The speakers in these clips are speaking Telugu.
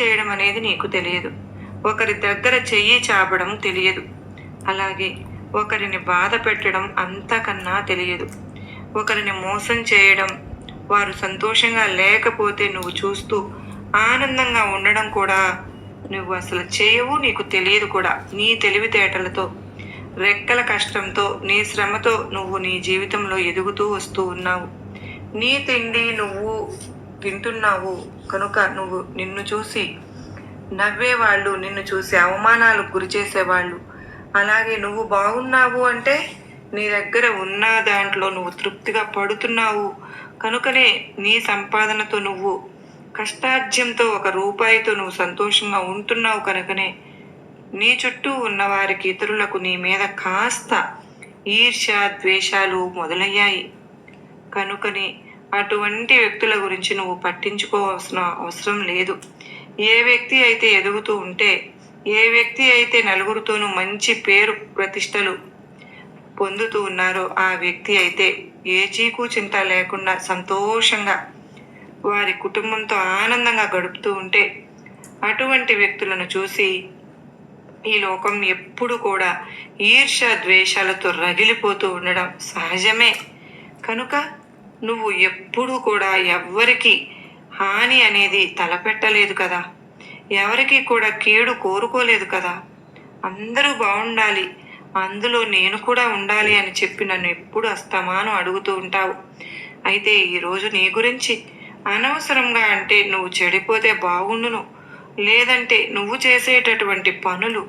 చేయడం అనేది నీకు తెలియదు. ఒకరి దగ్గర చెయ్యి చాపడం తెలియదు. అలాగే ఒకరిని బాధ పెట్టడం అంతకన్నా తెలియదు. ఒకరిని మోసం చేయడం వారు సంతోషంగా లేకపోతే నువ్వు చూస్తూ ఆనందంగా ఉండడం కూడా నువ్వు అసలు చేయవు నీకు తెలియదు కూడా. నీ తెలివితేటలతో రెక్కల కష్టంతో నీ శ్రమతో నువ్వు నీ జీవితంలో ఎదుగుతూ వస్తూ ఉన్నావు. నీ తిండి నువ్వు తింటున్నావు కనుక నువ్వు నిన్ను చూసి నవ్వేవాళ్ళు నిన్ను చూసి అవమానాలకు గురి చేసేవాళ్ళు. అలాగే నువ్వు బాగున్నావు అంటే నీ దగ్గర ఉన్న దాంట్లో నువ్వు తృప్తిగా పడుతున్నావు. కనుకనే నీ సంపాదనతో నువ్వు కష్టార్జ్యంతో ఒక రూపాయితో నువ్వు సంతోషంగా ఉంటున్నావు కనుకనే. నీ చుట్టూ ఉన్న వారికి ఇతరులకు నీ మీద కాస్త ఈర్ష్య ద్వేషాలు మొదలయ్యాయి. కనుకని అటువంటి వ్యక్తుల గురించి నువ్వు పట్టించుకోవాల్సిన అవసరం లేదు. ఏ వ్యక్తి అయితే ఎదుగుతూ ఉంటే ఏ వ్యక్తి అయితే నలుగురితోనూ మంచి పేరు ప్రతిష్టలు పొందుతూ ఉన్నారో ఆ వ్యక్తి అయితే ఏ చీకు చింత లేకుండా సంతోషంగా వారి కుటుంబంతో ఆనందంగా గడుపుతూ ఉంటే అటువంటి వ్యక్తులను చూసి ఈ లోకం ఎప్పుడు కూడా ఈర్ష ద్వేషాలతో రగిలిపోతూ ఉండడం సహజమే. కనుక నువ్వు ఎప్పుడూ కూడా ఎవ్వరికి హాని అనేది తలపెట్టలేదు కదా. ఎవరికి కూడా కీడు కోరుకోలేదు కదా. అందరూ బాగుండాలి అందులో నేను కూడా ఉండాలి అని చెప్పి నన్ను ఎప్పుడు అస్తమానం అడుగుతూ ఉంటావు. అయితే ఈరోజు నీ గురించి అనవసరంగా అంటే నువ్వు చెడిపోతే బాగుండును లేదంటే నువ్వు చేసేటటువంటి పనులు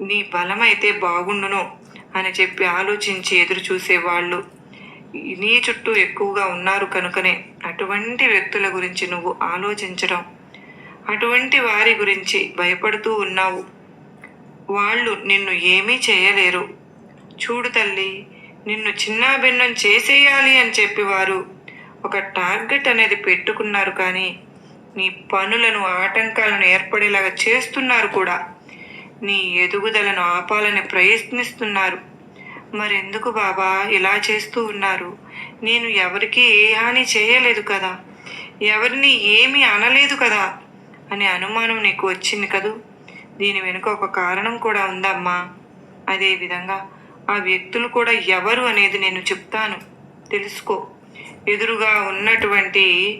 నీ బలమైతే బాగుండును అని చెప్పి ఆలోచించి ఎదురు చూసేవాళ్ళు నీ చుట్టూ ఎక్కువగా ఉన్నారు కనుకనే అటువంటి వ్యక్తుల గురించి నువ్వు ఆలోచించడం అటువంటి వారి గురించి భయపడుతూ ఉన్నావు. వాళ్ళు నిన్ను ఏమీ చేయలేరు. చూడు తల్లి నిన్ను చిన్నాభిన్నం చేసేయాలి అని చెప్పి వారు ఒక టార్గెట్ అనేది పెట్టుకున్నారు కానీ నీ పనులను ఆటంకాలను ఏర్పడేలాగా చేస్తున్నారు కూడా. నీ ఎదుగుదలను ఆపాలని ప్రయత్నిస్తున్నారు. మరెందుకు బాబా? ఇలా చేస్తూ ఉన్నారు. నేను ఎవరికి ఏ హాని చేయలేదు కదా? ఎవరిని ఏమీ అనలేదు కదా? అనే అనుమానం నీకు వచ్చింది కదూ? దీని వెనుక ఒక కారణం కూడా ఉందమ్మా. అదేవిధంగా ఆ వ్యక్తులు కూడా ఎవరు అనేది నేను చెప్తాను. తెలుసుకో. ఎదురుగా ఉన్నటువంటి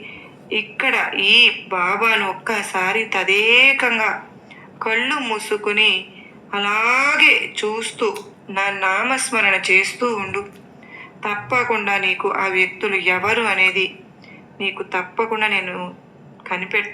ఇక్కడ ఈ బాబాను ఒక్కసారి తదేకంగా కళ్ళు మూసుకుని అలాగే చూస్తూ నా నామస్మరణ చేస్తూ ఉండు. తప్పకుండా నీకు ఆ వ్యక్తులు ఎవరు అనేది నీకు తప్పకుండా నేను కనిపెట్